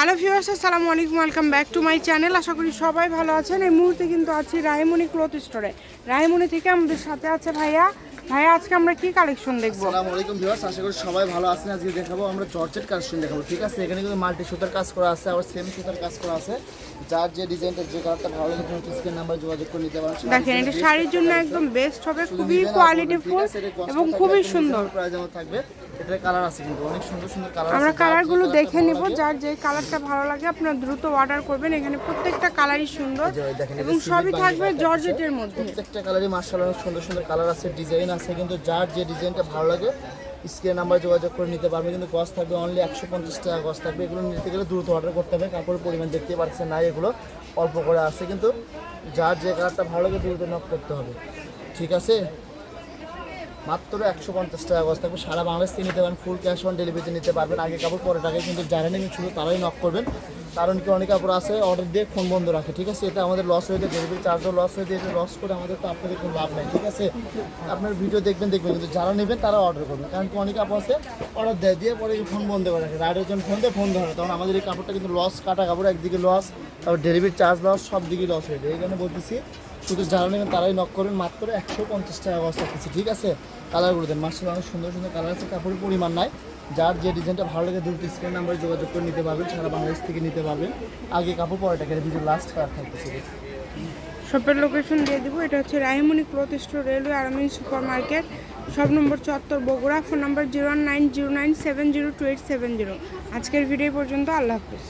Hello viewers, আসসালামু আলাইকুম, welcome back to my channel. আশা করি সবাই ভালো আছেন। এই মুহূর্তে কিন্তু আছি রায়মণি ক্লথ স্টোরে। রায়মণি থেকে আমাদের সাথে আছে ভাইয়া ভাইয়া আজকে আমরা কি কালেকশন দেখব? আসসালামু আলাইকুম ভিউয়ার্স আশা করি সবাই ভালো আছেন। আজকে দেখাবো আমরা জর্জেট কালেকশন দেখাবো ঠিক আছে? এখানে কিন্তু মাল্টি সুতার কাজ করা আছে আর সেম সুতার কাজ করা আছে। যার যে ডিজাইনটা যে কালারটা ভালো লাগে তুমি স্ক্রিন নাম্বার যোগাযোগ করে নিতে পারেন। দেখেন এটা শাড়ির জন্য একদম বেস্ট হবে খুবই কোয়ালিটিফুল এবং খুবই সুন্দর। প্রাইস আমার থাকবে এটার কালার আছে কিন্তু। অনেক সুন্দর সুন্দর কালার আমরা কালারগুলো দেখে নিব যার যে কালারটা ভালো লাগে আপনারা দ্রুত অর্ডার করবেন। এখানে প্রত্যেকটা কালারই সুন্দর এবং সবই থাকবে জর্জেটের মধ্যে। প্রত্যেকটা কালারই অনেক সুন্দর সুন্দর কালার আছে ডিজাইন আছে, কিন্তু যার যে ডিজাইনটা ভালো লাগে স্ক্রিন নাম্বার যোগাযোগ করে নিতে পারবে। কিন্তু কস্ট থাকবে অনলি একশো পঞ্চাশ টাকা কস্ট থাকবে। এগুলো নিতে গেলে দ্রুত অর্ডার করতে হবে। কাপড়ের পরিমাণ দেখতে পাচ্ছেন না, এগুলো অল্প করে আছে। কিন্তু যার যে কালারটা ভালো লাগে, দ্রুত নক করতে হবে। ঠিক আছে? মাত্র একশো পঞ্চাশ টাকা গজ থাকবে। সারা বাংলাদেশ থেকে নিতে পারেন ফুল ক্যাশ অন ডেলিভারিতে নিতে পারবেন। আগে কাপড়, পরে টাকায় কিন্তু যারা নেবেন শুধু তারাই নক করবেন। কারণ কি, অনেক কাপড় আছে অর্ডার দিয়ে ফোন বন্ধ রাখে, ঠিক আছে? এটা আমাদের লস হয়ে যায় ডেলিভারি চার্জও লস হয়ে যায় লস করে আমাদের তো আপনাদের কোনো লাভ নাই, ঠিক আছে? আপনার ভিডিও দেখবেন দেখবেন, কিন্তু যারা নেবেন তারা অর্ডার করবেন। কারণ কি, অনেক কাপড় আছে অর্ডার দেয়, দিয়ে পরে ফোন বন্ধ করে রাখে। রাইডের জন্য ফোন দিয়ে ফোন ধরে তখন আমাদের এই কাপড়টা কিন্তু লস কাটা কাপড় একদিকে লস তারপর ডেলিভারি চার্জ লস সব দিকে লস হয়ে যায়। এই জন্য বলতেছি শুধু যারা নেবেন তারাই নক করবেন মাত্র একশো পঞ্চাশ টাকা গজ থাকতেছে ঠিক আছে? কালারগুলো দেন। মাসের অনেক সুন্দর সুন্দর কালার আছে। কাপড়ের পরিমাণ নাই। যার যে ডিজাইনটা ভালো লাগে দ্রুত স্ক্রিন নাম্বারে যোগাযোগ করে নিতে পারবেন। সারা বাংলাদেশ থেকে নিতে পারবেন। আগে কাপড়, পরে টাকা ভিডিও লাস্ট কালার থাকতেছে। শপের লোকেশন দিয়ে দেবো। এটা হচ্ছে রায়মণি ক্লথ স্টোর, রেলওয়ে আর্মিন সুপার মার্কেট সব নম্বর চত্বর বগুড়া। ফোন নম্বর zero nine zero nine seven zero two eight seven zero. আজকের ভিডিও পর্যন্ত। আল্লাহ হাফিজ।